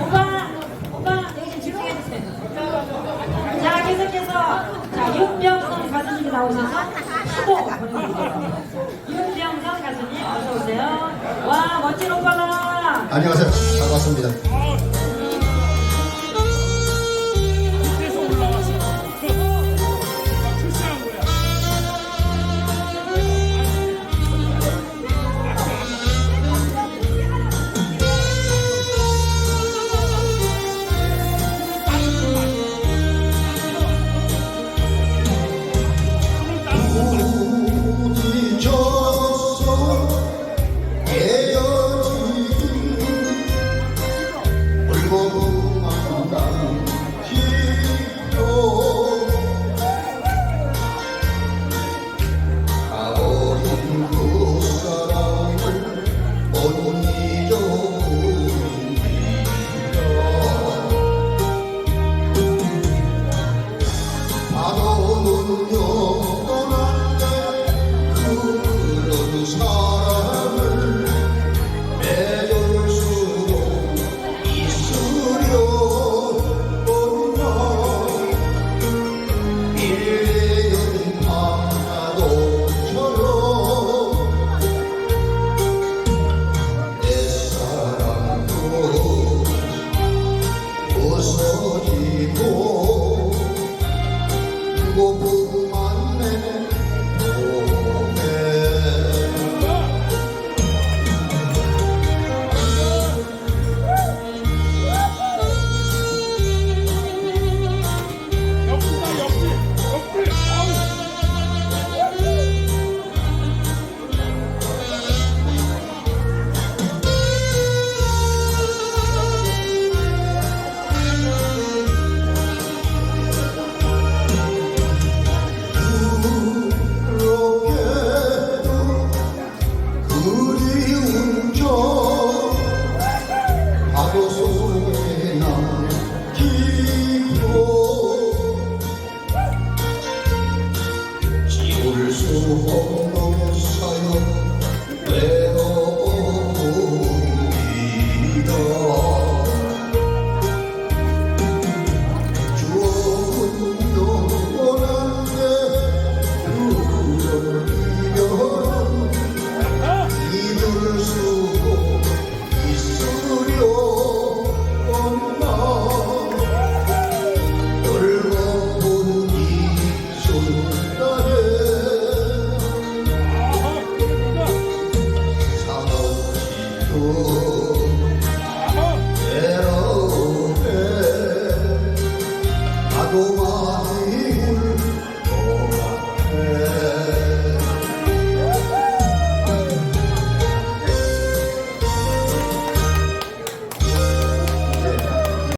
오빠, 오빠, 여기 집중해주세요. 자, 계속해서, 자, 윤병선 가수님 나오셔서 후보 윤병선 가수님, 어서오세요. 와, 멋진 오빠다. 안녕하세요. 반갑습니다. 괴로움에 나도 많이